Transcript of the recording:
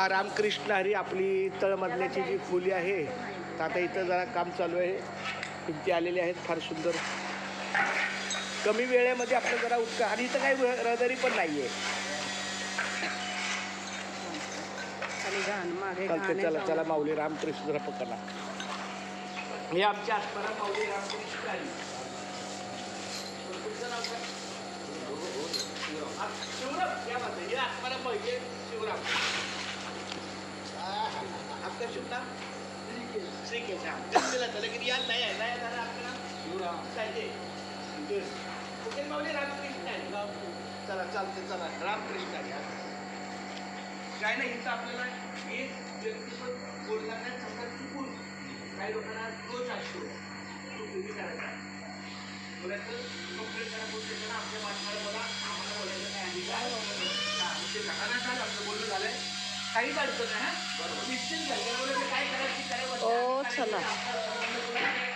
हा रामकृष्ण हरी आपली तळमधल्याची जी खोली आहे तर आता इथं जरा काम चालू आहे. भिंती आलेली आहेत फार सुंदर. कमी वेळेमध्ये आपलं जरा उत्का आणि इथं काही रहदारी पण नाही आहे चालते चला चला माऊली रामकृष्ण जरा पकडा. हे आमच्या आत्माराम माऊली रामकृष्ण हरी. शिवराम. ये शिवराम. आपका शुभ नाम श्रीकेश हाँ जन्म दिला था लेकिन याद नहीं है. नया था आपका नाम शिवराम चाहिए कुठे माऊली रामकृष्ण हरी चला चालते चला. रामकृष्ण हरी हा. काय नाही इथं आपल्याला एक व्यक्तिगत बोलताना समजा चुकून काही लोकांना दोष असतो. तो कमी करायचा. बोलायचं कंप्लेंट करा बोलते त्यांना आपल्या माणसाला मला आम्हाला बोलायचं काय हा, ते घटना झालं आपलं बोलणं झालंय. काहीच अडचण नाही हा. 好了。